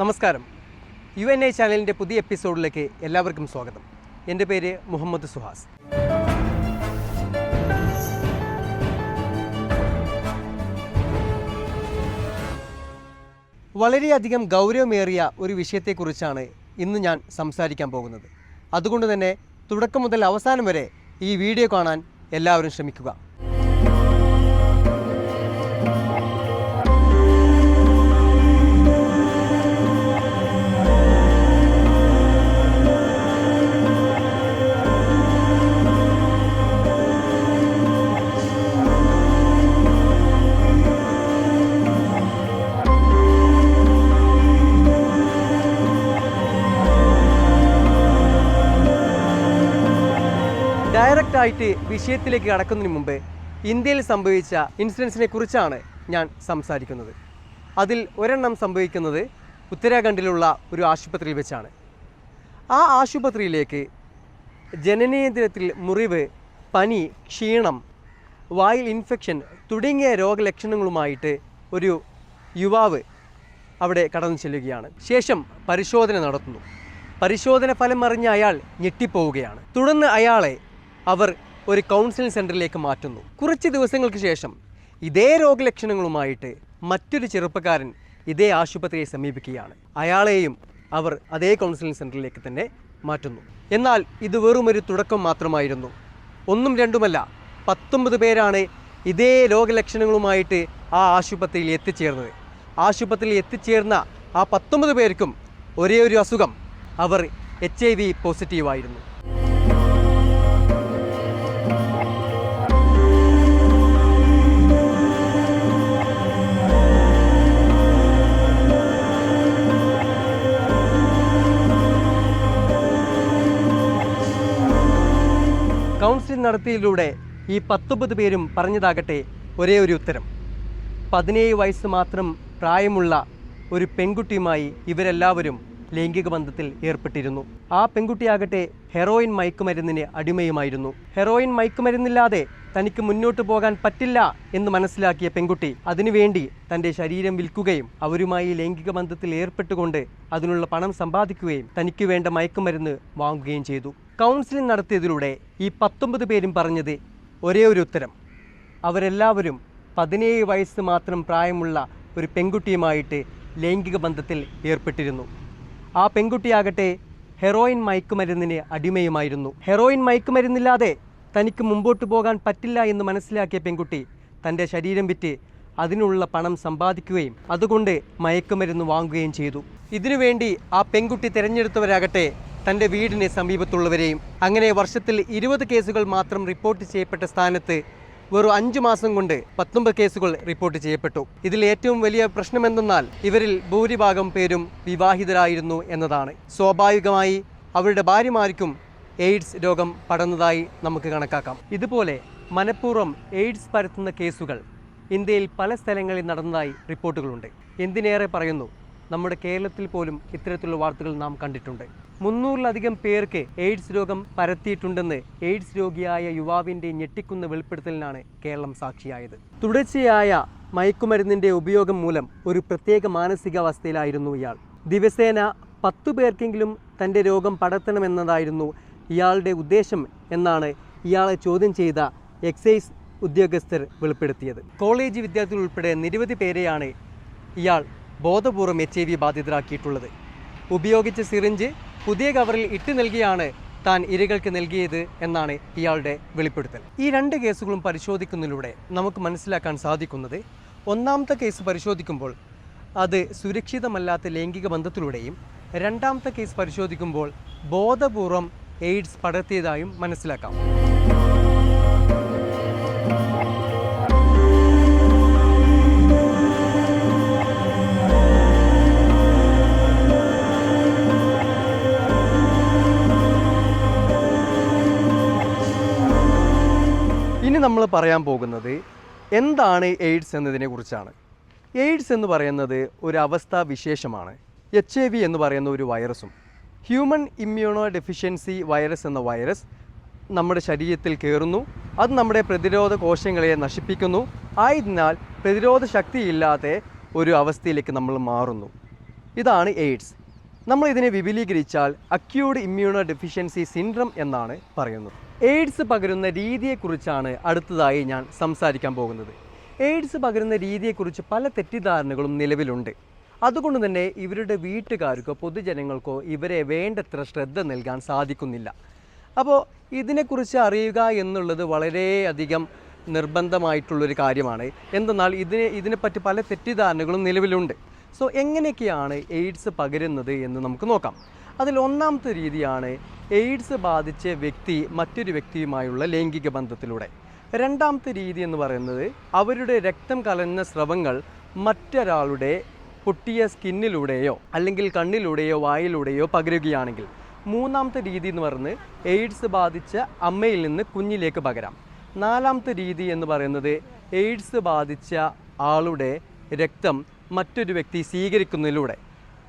നമസ്കാരം. U N I ചാനലിന്റെ പുതിയ എപ്പിസോഡിലേക്ക് എല്ലാവർക്കും സ്വാഗതം. എന്റെ പേര് മുഹമ്മദ് സുഹാസ്. വളരെയധികം ഗൗരവമേറിയ ഒരു വിഷയത്തെക്കുറിച്ചാണ് ഇന്ന് ഞാൻ സംസാരിക്കാൻ പോകുന്നത്. അതുകൊണ്ട് തന്നെ തുടക്കം മുതൽ അവസാനം വരെ ഈ വീഡിയോ കാണാൻ എല്ലാവരും ശ്രമിക്കുക. ആയിട്ട് വിഷയത്തിലേക്ക് കടക്കുന്നതിന് മുമ്പ് ഇന്ത്യയിൽ സംഭവിച്ച ഇൻസിഡൻസിനെ കുറിച്ചാണ് ഞാൻ സംസാരിക്കുന്നത്. അതിൽ ഒരെണ്ണം സംഭവിക്കുന്നത് ഉത്തരാഖണ്ഡിലുള്ള ഒരു ആശുപത്രിയിൽ വെച്ചാണ്. ആ ആശുപത്രിയിലേക്ക് ജനനേന്ദ്രിയത്തിൽ മുറിവ് പനി ക്ഷീണം വായിൽ ഇൻഫെക്ഷൻ തുടങ്ങിയ രോഗലക്ഷണങ്ങളുമായിട്ട് ഒരു യുവാവ് അവിടെ കടന്നു ചെല്ലുകയാണ്. ശേഷം പരിശോധന നടത്തുന്നു. പരിശോധന ഫലം അറിഞ്ഞ അയാൾ ഞെട്ടിപ്പോവുകയാണ്. തുടർന്ന് അയാളെ അവർ ഒരു കൗൺസിലിംഗ് സെന്ററിലേക്ക് മാറ്റുന്നു. കുറച്ച് ദിവസങ്ങൾക്ക് ശേഷം ഇതേ രോഗലക്ഷണങ്ങളുമായിട്ട് മറ്റൊരു ചെറുപ്പക്കാരൻ ഇതേ ആശുപത്രിയെ സമീപിക്കുകയാണ്. അയാളെയും അവർ അതേ കൗൺസിലിംഗ് സെന്ററിലേക്ക് തന്നെ മാറ്റുന്നു. എന്നാൽ ഇത് വെറുമൊരു തുടക്കം മാത്രമായിരുന്നു. ഒന്നും രണ്ടുമല്ല പത്തൊമ്പത് പേരാണ് ഇതേ രോഗലക്ഷണങ്ങളുമായിട്ട് ആ ആശുപത്രിയിൽ എത്തിച്ചേർന്നത്. ആശുപത്രിയിൽ എത്തിച്ചേർന്ന ആ പത്തൊമ്പത് പേർക്കും ഒരേ ഒരു അസുഖം അവർ എച്ച് ഐ വി പോസിറ്റീവായിരുന്നു. നടത്തിയതിലൂടെ ഈ പത്തൊമ്പത് പേരും പറഞ്ഞതാകട്ടെ ഒരേ ഒരു ഉത്തരം. പതിനേഴ് വയസ്സ് മാത്രം പ്രായമുള്ള ഒരു പെൺകുട്ടിയുമായി ഇവരെല്ലാവരും ലൈംഗിക ബന്ധത്തിൽ ഏർപ്പെട്ടിരുന്നു. ആ പെൺകുട്ടിയാകട്ടെ ഹെറോയിൻ മയക്കുമരുന്നിന് അടിമയുമായിരുന്നു. ഹെറോയിൻ മയക്കുമരുന്നില്ലാതെ തനിക്ക് മുന്നോട്ട് പോകാൻ പറ്റില്ല എന്ന് മനസ്സിലാക്കിയ പെൺകുട്ടി അതിനുവേണ്ടി തന്റെ ശരീരം വിൽക്കുകയും അവരുമായി ലൈംഗിക ബന്ധത്തിൽ ഏർപ്പെട്ടുകൊണ്ട് അതിനുള്ള പണം സമ്പാദിക്കുകയും തനിക്ക് വേണ്ട മയക്കുമരുന്ന് വാങ്ങുകയും ചെയ്തു. കൗൺസിലിംഗ് നടത്തിയതിലൂടെ ഈ പത്തൊമ്പത് പേരും പറഞ്ഞത് ഒരേ ഒരു ഉത്തരം. അവരെല്ലാവരും പതിനേഴ് വയസ്സ് മാത്രം പ്രായമുള്ള ഒരു പെൺകുട്ടിയുമായിട്ട് ലൈംഗിക ബന്ധത്തിൽ ഏർപ്പെട്ടിരുന്നു. ആ പെൺകുട്ടിയാകട്ടെ ഹെറോയിൻ മയക്കുമരുന്നിന് അടിമയുമായിരുന്നു. ഹെറോയിൻ മയക്കുമരുന്നില്ലാതെ തനിക്ക് മുമ്പോട്ട് പോകാൻ പറ്റില്ല എന്ന് മനസ്സിലാക്കിയ പെൺകുട്ടി തന്റെ ശരീരം വിറ്റ് അതിനുള്ള പണം സമ്പാദിക്കുകയും അതുകൊണ്ട് മയക്കുമരുന്ന് വാങ്ങുകയും ചെയ്തു. ഇതിനുവേണ്ടി ആ പെൺകുട്ടി തിരഞ്ഞെടുത്തവരാകട്ടെ തന്റെ വീടിന് സമീപത്തുള്ളവരെയും അങ്ങനെ വർഷത്തിൽ ഇരുപത് കേസുകൾ മാത്രം റിപ്പോർട്ട് ചെയ്യപ്പെട്ട സ്ഥാനത്ത് വെറും അഞ്ചു മാസം കൊണ്ട് പത്തൊമ്പത് കേസുകൾ റിപ്പോർട്ട് ചെയ്യപ്പെട്ടു. ഇതിൽ ഏറ്റവും വലിയ പ്രശ്നം എന്തെന്നാൽ ഇവരിൽ ഭൂരിഭാഗം പേരും വിവാഹിതരായിരുന്നു എന്നതാണ്. സ്വാഭാവികമായി അവരുടെ ഭാര്യമാർക്കും എയ്ഡ്സ് രോഗം പടർന്നതായി നമുക്ക് കണക്കാക്കാം. ഇതുപോലെ മനഃപൂർവം എയ്ഡ്സ് പരത്തുന്ന കേസുകൾ ഇന്ത്യയിൽ പല സ്ഥലങ്ങളിൽ നടന്നതായി റിപ്പോർട്ടുകളുണ്ട്. എന്തിനേറെ പറയുന്നു? നമ്മുടെ കേരളത്തിൽ പോലും ഇത്തരത്തിലുള്ള വാർത്തകൾ നാം കണ്ടിട്ടുണ്ട്. മുന്നൂറിലധികം പേർക്ക് എയ്ഡ്സ് രോഗം പരത്തിയിട്ടുണ്ടെന്ന് എയ്ഡ്സ് രോഗിയായ യുവാവിന്റെ ഞെട്ടിക്കുന്ന വെളിപ്പെടുത്തലിനാണ് കേരളം സാക്ഷിയായത്. തുടർച്ചയായ മയക്കുമരുന്നിന്റെ ഉപയോഗം മൂലം ഒരു പ്രത്യേക മാനസികാവസ്ഥയിലായിരുന്നു ഇയാൾ. ദിവസേന പത്തു പേർക്കെങ്കിലും തന്റെ രോഗം പടർത്തണമെന്നതായിരുന്നു ഇയാളുടെ ഉദ്ദേശം എന്നാണ് ഇയാളെ ചോദ്യം ചെയ്ത എക്സൈസ് ഉദ്യോഗസ്ഥർ വെളിപ്പെടുത്തിയത്. കോളേജ് വിദ്യാർത്ഥികൾ ഉൾപ്പെടെ നിരവധി പേരെയാണ് ഇയാൾ ബോധപൂർവം എച്ച് ഐ വി ബാധിതരാക്കിയിട്ടുള്ളത്. ഉപയോഗിച്ച സിറിഞ്ച് പുതിയ കവറിൽ ഇട്ട് നൽകിയാണ് താൻ ഇരകൾക്ക് നൽകിയത് എന്നാണ് ഇയാളുടെ വെളിപ്പെടുത്തൽ. ഈ രണ്ട് കേസുകളും പരിശോധിക്കുന്നതിലൂടെ നമുക്ക് മനസ്സിലാക്കാൻ സാധിക്കുന്നത് ഒന്നാമത്തെ കേസ് പരിശോധിക്കുമ്പോൾ അത് സുരക്ഷിതമല്ലാത്ത ലൈംഗിക ബന്ധത്തിലൂടെയും രണ്ടാമത്തെ കേസ് പരിശോധിക്കുമ്പോൾ ബോധപൂർവം എയ്ഡ്സ് പടർത്തിയതായും മനസ്സിലാക്കാം. നമ്മൾ പറയാൻ പോകുന്നത് എന്താണ് എയ്ഡ്സ് എന്നതിനെ കുറിച്ചാണ്. എയ്ഡ്സ് എന്ന് പറയുന്നത് ഒരു അവസ്ഥാ വിശേഷമാണ്. എച്ച് ഐ വി എന്ന് പറയുന്ന ഒരു വൈറസും. ഹ്യൂമൻ ഇമ്മ്യൂണോ ഡെഫിഷ്യൻസി വൈറസ് എന്ന വൈറസ് നമ്മുടെ ശരീരത്തിൽ കയറുന്നു അത് നമ്മുടെ പ്രതിരോധ കോശങ്ങളെ നശിപ്പിക്കുന്നു. ആയതിനാൽ പ്രതിരോധ ശക്തിയില്ലാതെ ഒരു അവസ്ഥയിലേക്ക് നമ്മൾ മാറുന്നു. ഇതാണ് എയ്ഡ്സ്. നമ്മൾ ഇതിനെ വിപുലീകരിച്ചാൽ അക്യൂഡ് ഇമ്മ്യൂണോ ഡെഫിഷ്യൻസി സിൻഡ്രം എന്നാണ് പറയുന്നത്. എയ്ഡ്സ് പകരുന്ന രീതിയെക്കുറിച്ചാണ് അടുത്തതായി ഞാൻ സംസാരിക്കാൻ പോകുന്നത്. എയ്ഡ്സ് പകരുന്ന രീതിയെക്കുറിച്ച് പല തെറ്റിദ്ധാരണകളും നിലവിലുണ്ട്. അതുകൊണ്ട് തന്നെ ഇവരുടെ വീട്ടുകാർക്കോ പൊതുജനങ്ങൾക്കോ ഇവരെ വേണ്ടത്ര ശ്രദ്ധ നൽകാൻ സാധിക്കുന്നില്ല. അപ്പോൾ ഇതിനെക്കുറിച്ച് അറിയുക എന്നുള്ളത് വളരെയധികം നിർബന്ധമായിട്ടുള്ളൊരു കാര്യമാണ്. എന്തെന്നാൽ ഇതിനെ ഇതിനെപ്പറ്റി പല തെറ്റിദ്ധാരണകളും നിലവിലുണ്ട്. സോ എങ്ങനെയൊക്കെയാണ് എയ്ഡ്സ് പകരുന്നത് എന്ന് നമുക്ക് നോക്കാം. അതിൽ ഒന്നാമത്തെ രീതിയാണ് എയ്ഡ്സ് ബാധിച്ച വ്യക്തി മറ്റൊരു വ്യക്തിയുമായുള്ള ലൈംഗിക ബന്ധത്തിലൂടെ. രണ്ടാമത്തെ രീതി എന്ന് പറയുന്നത് അവരുടെ രക്തം കലർന്ന സ്രവങ്ങൾ മറ്റൊരാളുടെ പൊട്ടിയ സ്കിന്നിലൂടെയോ അല്ലെങ്കിൽ കണ്ണിലൂടെയോ വായിലൂടെയോ പകരുകയാണെങ്കിൽ. മൂന്നാമത്തെ രീതി എന്ന് പറയുന്നത് എയ്ഡ്സ് ബാധിച്ച അമ്മയിൽ നിന്ന് കുഞ്ഞിലേക്ക് പകരാം. നാലാമത്തെ രീതി എന്ന് പറയുന്നത് എയ്ഡ്സ് ബാധിച്ച ആളുടെ രക്തം മറ്റൊരു വ്യക്തി സ്വീകരിക്കുന്നതിലൂടെ.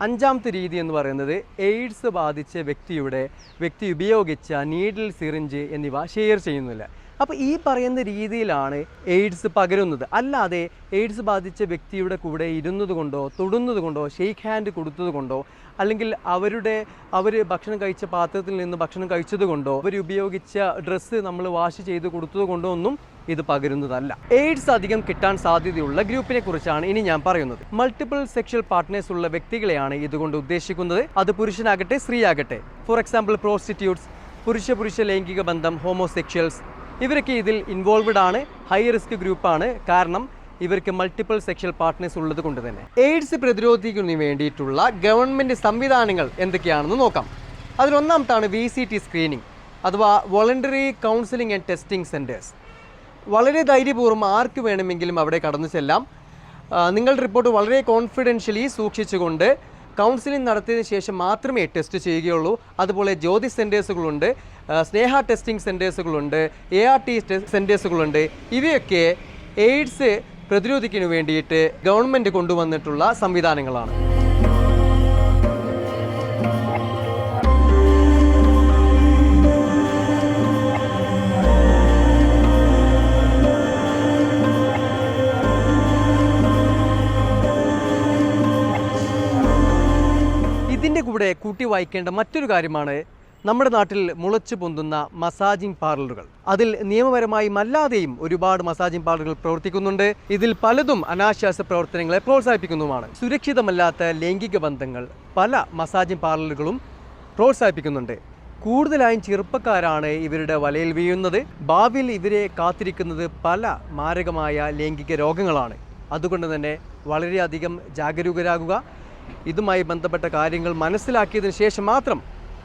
അഞ്ചാമത്തെ രീതി എന്ന് പറയുന്നത് എയ്ഡ്സ് ബാധിച്ച വ്യക്തിയുടെ വ്യക്തി ഉപയോഗിച്ച നീഡിൽ സിറിഞ്ച് എന്നിവ ഷെയർ ചെയ്യുന്നില്ല. അപ്പോൾ ഈ പറയുന്ന രീതിയിലാണ് എയ്ഡ്സ് പകരുന്നത്. അല്ലാതെ എയ്ഡ്സ് ബാധിച്ച വ്യക്തിയുടെ കൂടെ ഇരുന്നത് കൊണ്ടോ തൊടുന്നത് കൊണ്ടോ ഷെയ്ക്ക് ഹാൻഡ് കൊടുത്തത് കൊണ്ടോ അല്ലെങ്കിൽ അവരുടെ അവർ ഭക്ഷണം കഴിച്ച പാത്രത്തിൽ നിന്ന് ഭക്ഷണം കഴിച്ചത് കൊണ്ടോ അവർ ഉപയോഗിച്ച ഡ്രസ്സ് നമ്മൾ വാഷ് ചെയ്ത് കൊടുത്തത് കൊണ്ടോ ഒന്നും ഇത് പകരുന്നതല്ല. എയ്ഡ്സ് അധികം കിട്ടാൻ സാധ്യതയുള്ള ഗ്രൂപ്പിനെ കുറിച്ചാണ് ഇനി ഞാൻ പറയുന്നത്. മൾട്ടിപ്പിൾ സെക്ഷൽ പാർട്ട്നേഴ്സ് ഉള്ള വ്യക്തികളെയാണ് ഇതുകൊണ്ട് ഉദ്ദേശിക്കുന്നത്. അത് പുരുഷനാകട്ടെ സ്ത്രീയാകട്ടെ. ഫോർ എക്സാമ്പിൾ പ്രോസ്റ്റിറ്റ്യൂട്ട്സ് പുരുഷ പുരുഷ ലൈംഗിക ബന്ധം ഹോമോസെക്ഷൽസ് ഇവരൊക്കെ ഇതിൽ ഇൻവോൾവഡ് ആണ് ഹൈ റിസ്ക് ഗ്രൂപ്പാണ് കാരണം ഇവർക്ക് മൾട്ടിപ്പിൾ സെക്ഷൽ പാർട്ട്നേഴ്സ് ഉള്ളത് കൊണ്ട് തന്നെ. എയ്ഡ്സ് പ്രതിരോധിക്കുന്നതിന് വേണ്ടിയിട്ടുള്ള ഗവൺമെന്റ് സംവിധാനങ്ങൾ എന്തൊക്കെയാണെന്ന് നോക്കാം. അതിലൊന്നാമത്താണ് വി സി ടി സ്ക്രീനിങ് അഥവാ voluntary counselling and testing centres വളരെ ധൈര്യപൂർവം ആർക്ക് വേണമെങ്കിലും അവിടെ കടന്നു ചെല്ലാം. നിങ്ങളുടെ റിപ്പോർട്ട് വളരെ കോൺഫിഡൻഷ്യലി സൂക്ഷിച്ചുകൊണ്ട് കൗൺസിലിംഗ് നടത്തിയതിനു ശേഷം മാത്രമേ ടെസ്റ്റ് ചെയ്യുകയുള്ളൂ. അതുപോലെ ജ്യോതി സെന്റേഴ്സുകളുണ്ട് സ്നേഹ ടെസ്റ്റിംഗ് സെന്റേഴ്സുകളുണ്ട് എ ആർ ടി സെന്റേഴ്സുകളുണ്ട് ഇവയൊക്കെ എയ്ഡ്സ് പ്രതിരോധിക്കുന്നതിന് വേണ്ടിയിട്ട് ഗവൺമെന്റ് കൊണ്ടുവന്നിട്ടുള്ള സംവിധാനങ്ങളാണ്. ഇതിന്റെ കൂടെ കൂട്ടി വായിക്കേണ്ട മറ്റൊരു കാര്യമാണ് നമ്മുടെ നാട്ടിൽ മുളച്ചു പൊന്തുന്ന മസാജിംഗ് പാർലറുകൾ. അതിൽ നിയമപരമായും അല്ലാതെയും ഒരുപാട് മസാജിംഗ് പാർലറുകൾ പ്രവർത്തിക്കുന്നുണ്ട്. ഇതിൽ പലതും അനാശ്വാസ പ്രവർത്തനങ്ങളെ പ്രോത്സാഹിപ്പിക്കുന്നതുമാണ്. സുരക്ഷിതമല്ലാത്ത ലൈംഗിക ബന്ധങ്ങൾ പല മസാജിംഗ് പാർലറുകളും പ്രോത്സാഹിപ്പിക്കുന്നുണ്ട്. കൂടുതലായും ചെറുപ്പക്കാരാണ് ഇവരുടെ വലയിൽ വീഴുന്നത്. ഭാവിയിൽ ഇവരെ കാത്തിരിക്കുന്നത് പല മാരകമായ ലൈംഗിക രോഗങ്ങളാണ്. അതുകൊണ്ട് തന്നെ വളരെയധികം ജാഗരൂകരാകുക ഇതുമായി ബന്ധപ്പെട്ട കാര്യങ്ങൾ മനസ്സിലാക്കിയതിനു ശേഷം മാത്രം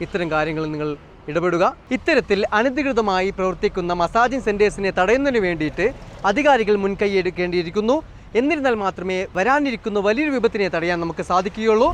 ഇത്തരം കാര്യങ്ങളിൽ നിങ്ങൾ ഇടപെടുക. ഇത്തരത്തിൽ അനധികൃതമായി പ്രവർത്തിക്കുന്ന മസാജിംഗ് സെന്റേഴ്സിനെ തടയുന്നതിന് വേണ്ടിയിട്ട് അധികാരികൾ മുൻകൈയെടുക്കേണ്ടിയിരിക്കുന്നു എന്നിരുന്നാൽ മാത്രമേ വരാനിരിക്കുന്ന വലിയൊരു വിപത്തിനെ തടയാൻ നമുക്ക് സാധിക്കുകയുള്ളൂ.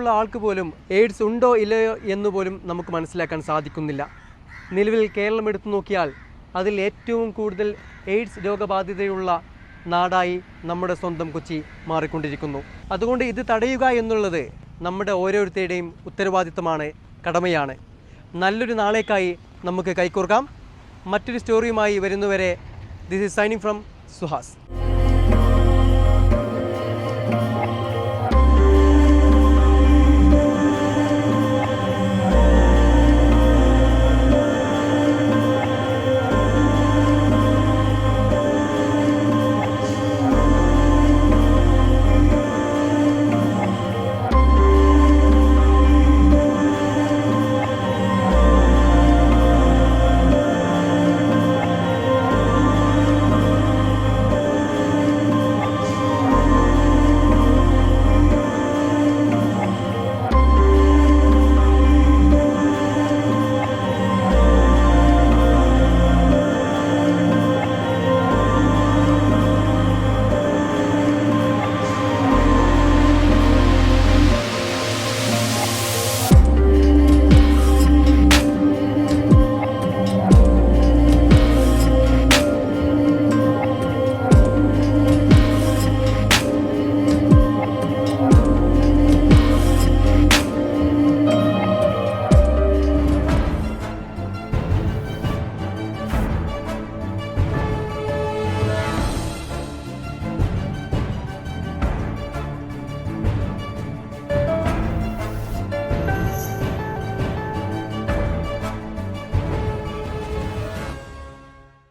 നമ്മുടെ ആൾക്ക് പോലും എയ്ഡ്സ് ഉണ്ടോ ഇല്ലയോ എന്ന് പോലും നമുക്ക് മനസ്സിലാക്കാൻ സാധിക്കുന്നില്ല. നിലവിൽ കേരളം എടുത്തു നോക്കിയാൽ അതിൽ ഏറ്റവും കൂടുതൽ എയ്ഡ്സ് രോഗബാധിതയുള്ള നാടായി നമ്മുടെ സ്വന്തം കൊച്ചി മാറിക്കൊണ്ടിരിക്കുന്നു. അതുകൊണ്ട് ഇത് തടയുക എന്നുള്ളത് നമ്മുടെ ഓരോരുത്തരുടെയും ഉത്തരവാദിത്തമാണ് കടമയാണ്. നല്ലൊരു നാളേക്കായി നമുക്ക് കൈക്കോർക്കാം മറ്റൊരു സ്റ്റോറിയുമായി വരുന്നവരെ this is signing from Suhas